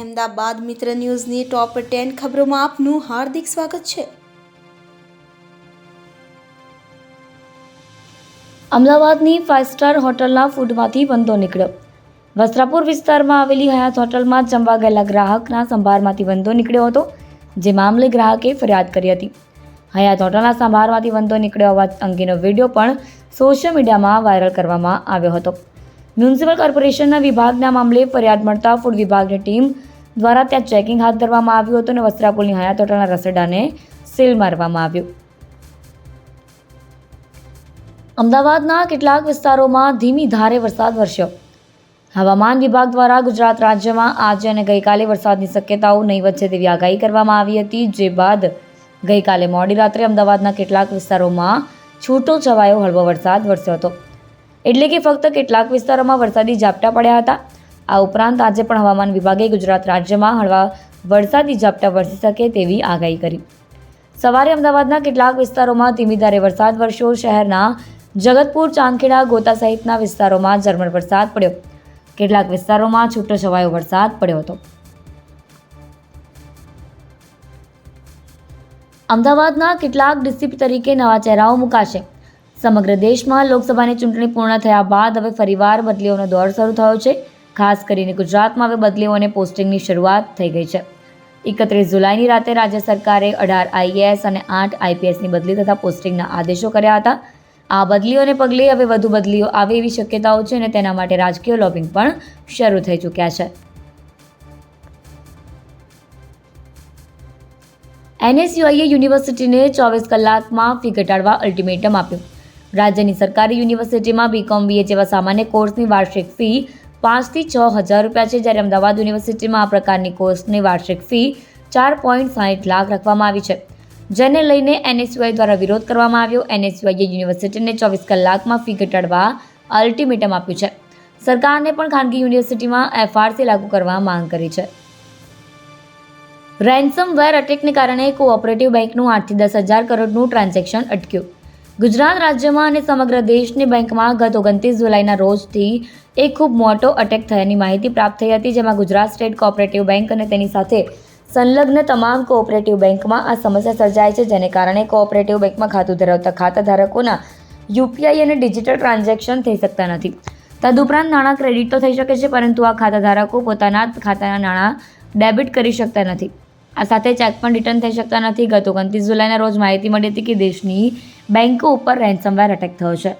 અમદાવાદ મિત્ર ન્યૂઝની top ten ખબરોમાં આપનું હાર્દિક સ્વાગત છે. અમદાવાદની ફાઇવ સ્ટાર હોટલના ફૂડમાંથી બંધો નીકળ્યો. વસ્ત્રાપુર વિસ્તારમાં આવેલી હયાત હોટલમાં જમવા ગયેલા ગ્રાહકના સંભારમાંથી બંધો નીકળ્યો હતો, જે મામલે ગ્રાહકે ફરિયાદ કરી હતી. હયાત હોટલના સંભારમાંથી બંધો નીકળ્યો હોવા અંગેનો વીડિયો પણ સોશિયલ મીડિયામાં વાયરલ કરવામાં આવ્યો હતો. મ્યુનિસિપલ કોર્પોરેશનના વિભાગના મામલે ફરિયાદ મળતા ફૂડ વિભાગની ટીમ દ્વારા ત્યાં ચેકિંગ હાથ ધરવામાં આવ્યું હતું અને વસ્ત્રાપુલની હયાત હોટલના રસોડાને સીલ મારવામાં આવ્યું. અમદાવાદના કેટલાક વિસ્તારોમાં ધીમી ધારે વરસાદ વરસ્યો. હવામાન વિભાગ દ્વારા ગુજરાત રાજ્યમાં આજે અને ગઈકાલે વરસાદની શક્યતાઓ નહીવત છે તેવી આગાહી કરવામાં આવી હતી, જે બાદ ગઈકાલે મોડી રાત્રે અમદાવાદના કેટલાક વિસ્તારોમાં છૂટો છવાયો હળવો વરસાદ વરસ્યો હતો. એટલે કે ફક્ત કેટલાક વિસ્તારોમાં વરસાદી ઝાપટા પડ્યા હતા. આ ઉપરાંત આજે પણ હવામાન વિભાગે ગુજરાત રાજ્યમાં હળવા વરસાદી ઝાપટા વરસી શકે તેવી આગાહી કરી. સવારે અમદાવાદના કેટલાક વિસ્તારોમાં ધીમી ધારે વરસાદ વરસ્યો. શહેરના જગતપુર, ચાંદખેડા, ગોતા સહિતના વિસ્તારોમાં ઝરમર વરસાદ પડ્યો. કેટલાક વિસ્તારોમાં છૂટો છવાયો વરસાદ પડ્યો હતો. અમદાવાદના કેટલાક ડિસ્ટ્રિક્ટ તરીકે નવા ચહેરાઓ મુકાશે. સમગ્ર દેશમાં લોકસભાની ચૂંટણી પૂર્ણ થયા બાદ હવે ફરીવાર બદલીઓનો દોર શરૂ થયો છે. ખાસ કરીને ગુજરાતમાં હવે બદલીઓ અને પોસ્ટિંગની શરૂઆત થઈ ગઈ છે. એકત્રીસ જુલાઈની રાતે રાજ્ય સરકારે અઢાર આઈએએસ અને આઠ આઈપીએસની બદલી તથા પોસ્ટિંગના આદેશો કર્યા હતા. આ બદલીઓને પગલે હવે વધુ બદલીઓ આવે એવી શક્યતાઓ છે અને તેના માટે રાજકીય લોબિંગ પણ શરૂ થઈ ચૂક્યા છે. એનએસયુઆઈએ યુનિવર્સિટીને ચોવીસ કલાકમાં ફી ઘટાડવા અલ્ટિમેટમ આપ્યું. રાજ્યની સરકારી યુનિવર્સિટીમાં બીકોમ બીએ જેવા સામાન્ય કોર્સની વાર્ષિક ફી પાંચથી છ હજાર રૂપિયા છે જ્યારે અમદાવાદ યુનિવર્સિટીમાં આ પ્રકારની કોર્સની વાર્ષિક ફી ચાર પોઈન્ટ સાહીઠ લાખ રાખવામાં આવી છે. જેને લઈને એનએસયુઆઈ દ્વારા વિરોધ કરવામાં આવ્યો. એનએસયુઆઈએ યુનિવર્સિટીને ચોવીસ કલાકમાં ફી ઘટાડવા અલ્ટિમેટમ આપ્યું છે. સરકારને પણ ખાનગી યુનિવર્સિટીમાં એફઆરસી લાગુ કરવા માંગ કરી છે. રેન્સમવેર અટેકને કારણે કોઓપરેટિવ બેંકનું આઠથી દસ હજાર કરોડનું ટ્રાન્ઝેક્શન અટક્યું. ગુજરાત રાજ્યમાં અને સમગ્ર દેશની બેંકમાં ગત ઓગણત્રીસ જુલાઈના રોજથી એક ખૂબ મોટો અટેક થયાની માહિતી પ્રાપ્ત થઈ હતી, જેમાં ગુજરાત સ્ટેટ કોઓપરેટિવ બેંક અને તેની સાથે સંલગ્ન તમામ કોઓપરેટિવ બેંકમાં આ સમસ્યા સર્જાય છે, જેને કારણે કોઓપરેટિવ બેંકમાં ખાતું ધરાવતા ખાતાધારકોના યુપીઆઈ અને ડિજિટલ ટ્રાન્ઝેક્શન થઈ શકતા નથી. તદુપરાંત નાણાં ક્રેડિટ તો થઈ શકે છે, પરંતુ આ ખાતાધારકો પોતાના ખાતાના નાણાં ડેબિટ કરી શકતા નથી. આ સાથે ચેક પણ રિટર્ન થઈ શકતા નથી. ગત ઓગણત્રીસ જુલાઈના રોજ માહિતી મળી હતી કે દેશની બેન્કો ઉપર રેન્સમવેર અટેક થયો છે.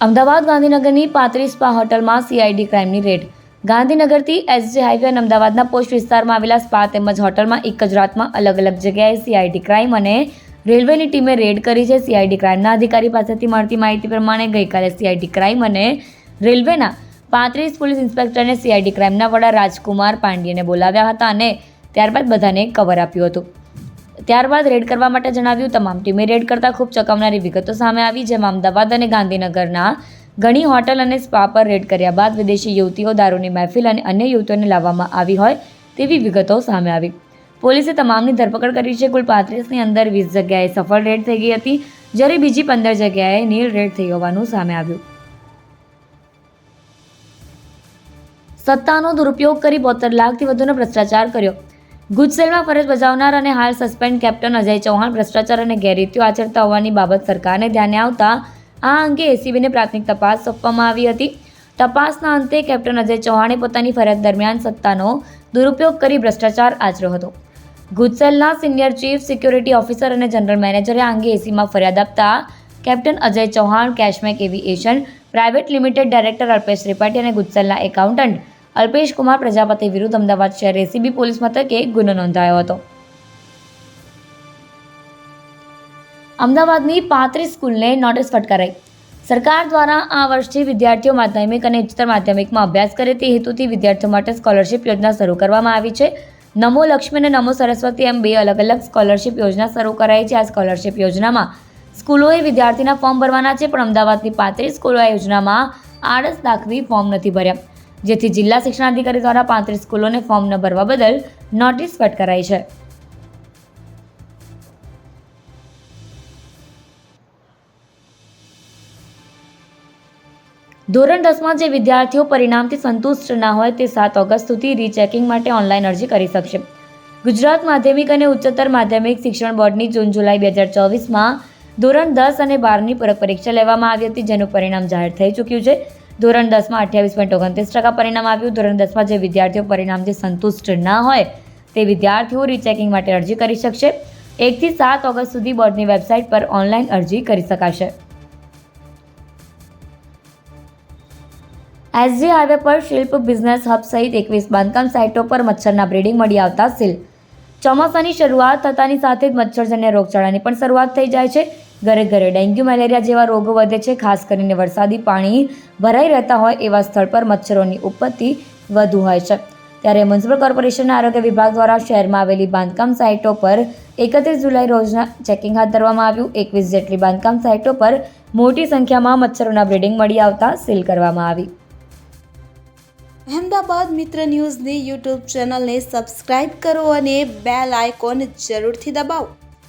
અમદાવાદ ગાંધીનગરની પાંત્રીસ સ્પા હોટલમાં સીઆઈડી ક્રાઇમની રેડ. ગાંધીનગરથી એસજી હાઈવે અને અમદાવાદના પોસ્ટ વિસ્તારમાં આવેલા સ્પા તેમજ હોટલમાં એક જ રાતમાં અલગ અલગ જગ્યાએ સીઆઈડી ક્રાઇમ અને રેલવેની ટીમે રેડ કરી છે. સીઆઈડી ક્રાઇમના અધિકારી પાસેથી મળતી માહિતી પ્રમાણે ગઈકાલે સીઆઈડી ક્રાઇમ અને રેલવેના પાંત્રીસ પોલીસ ઇન્સ્પેક્ટરને સીઆઈડી ક્રાઇમના વડા રાજકુમાર પાંડ્યને બોલાવ્યા હતા અને ત્યારબાદ બધાને કવર આપ્યું હતું. ત્યારબાદ રેડ કરવા માટે જણાવ્યું, તમામ ટીમે રેડ કરતાં ખૂબ ચકવનારી વિગતો સામે આવી, જેમાં અમદાવાદ અને ગાંધીનગરના ઘણી હોટલ અને સ્પા પર રેડ કર્યા બાદ વિદેશી યુવતીઓ દારૂની મહેફિલ અને અન્ય યુવતીઓને લાવવામાં આવી હોય તેવી વિગતો સામે આવી. પોલીસે તમામની ધરપકડ કરી છે. કુલ પાંત્રીસની અંદર વીસ જગ્યાએ સફળ રેડ થઈ ગઈ હતી, જ્યારે બીજી પંદર જગ્યાએ નીલ રેડ થઈ હોવાનું સામે આવ્યું. સત્તાનો દુરુપયોગ કરી બોતેર લાખથી વધુનો ભ્રષ્ટાચાર કર્યો. ગુજસેલમાં ફરજ બજાવનાર અને હાલ સસ્પેન્ડ કેપ્ટન અજય ચૌહાણ ભ્રષ્ટાચાર અને ગેરરીતિઓ આચરતા હોવાની બાબત સરકારને ધ્યાને આવતા આ અંગે એસીબીને પ્રાથમિક તપાસ સોંપવામાં આવી હતી. તપાસના અંતે કેપ્ટન અજય ચૌહાણે પોતાની ફરજ દરમિયાન સત્તાનો દુરુપયોગ કરી ભ્રષ્ટાચાર આચર્યો હતો. ગુજસેલના સિનિયર ચીફ સિક્યોરિટી ઓફિસર અને જનરલ મેનેજરે આ અંગે એસીમાં ફરિયાદ આપતા captain Ajay Chauhan, કેશમેક aviation, private limited director Alpesh Tripathi અને ગુજસેલના એકાઉન્ટન્ટ અલ્પેશ કુમાર પ્રજાપતિ વિરુદ્ધ અમદાવાદ શહેર એસીબી પોલીસ મથકે ગુનો નોંધાયો હતો. અમદાવાદની પાંત્રીસ સ્કૂલને નોટિસ ફટકારાઈ. સરકાર દ્વારા આ વર્ષથી વિદ્યાર્થીઓ માધ્યમિક અને ઉચ્ચતર માધ્યમિકમાં અભ્યાસ કરે તે હેતુથી વિદ્યાર્થીઓ માટે સ્કોલરશિપ યોજના શરૂ કરવામાં આવી છે. નમો લક્ષ્મી અને નમો સરસ્વતી એમ બે અલગ અલગ સ્કોલરશિપ યોજના શરૂ કરાઈ છે. આ સ્કોલરશિપ યોજનામાં સ્કૂલોએ વિદ્યાર્થીના ફોર્મ ભરવાના છે, પણ અમદાવાદની પાંત્રીસ સ્કૂલો આ યોજનામાં આળસ દાખવી ફોર્મ નથી ભર્યા. જેથી જિલ્લા શિક્ષણાધિકારી દ્વારા પાંત્રીસ સ્કૂલોને ફોર્મ ન ભરવા બદલ નોટિસ ફટકારાઈ છે. ધોરણ દસમાં જે વિદ્યાર્થીઓ પરિણામથી સંતુષ્ટ ના હોય તે સાત ઓગસ્ટ સુધી રીચેકિંગ માટે ઓનલાઈન અરજી કરી શકશે. ગુજરાત માધ્યમિક અને ઉચ્ચતર માધ્યમિક શિક્ષણ બોર્ડની જૂન જુલાઈ બે હજાર ચોવીસમાં ધોરણ દસ અને બારની પૂરક પરીક્ષા લેવામાં આવી હતી, જેનું પરિણામ જાહેર થઈ ચૂક્યું છે. ધોરણ દસમાં અઠ્યાવીસ પોઈન્ટ ઓગણત્રીસ ટકા પરિણામ આવ્યું. ધોરણ દસમાં જે વિદ્યાર્થીઓ પરિણામથી સંતુષ્ટ ના હોય, તે વિદ્યાર્થીઓ રીચેકિંગ માટે અરજી કરી શકશે. એકથી સાત ઓગસ્ટ સુધી બોર્ડની વેબસાઇટ પર ઓનલાઈન અરજી કરી શકાશે. એસજી હાઈવે પર શિલ્પ બિઝનેસ હબ સહિત એકવીસ બાંધકામ સાઇટો પર મચ્છરના બ્રીડિંગ મળી આવતા સીલ ચોમાસાની શરૂઆત થતાની સાથે જ મચ્છરજન્ય રોગચાળાની પણ શરૂઆત થઈ જાય છે. ઘરે ઘરે. ડેન્ગ્યુ, મેલેરિયા જેવા રોગો વધે છે. ખાસ કરીને વરસાદી પાણી ભરાઈ રહેતા હોય એવા સ્થળ પર મચ્છરોની ઉત્પત્તિ વધુ હોય છે. ત્યારે મ્યુનિસિપલ કોર્પોરેશનના આરોગ્ય વિભાગ દ્વારા શહેરમાં આવેલી બાંધકામ સાઇટો પર એકત્રીસ જુલાઈ રોજના ચેકિંગ હાથ ધરવામાં આવ્યું. એકવીસ જેટલી બાંધકામ સાઇટો પર મોટી સંખ્યામાં મચ્છરોના બ્રીડિંગ મળી આવતા સીલ કરવામાં આવી. અહેમદાબાદ મિત્ર ન્યૂઝની યુટ્યુબ ચેનલને સબસ્ક્રાઇબ કરો અને બેલ આઇકોન જરૂરથી દબાવો.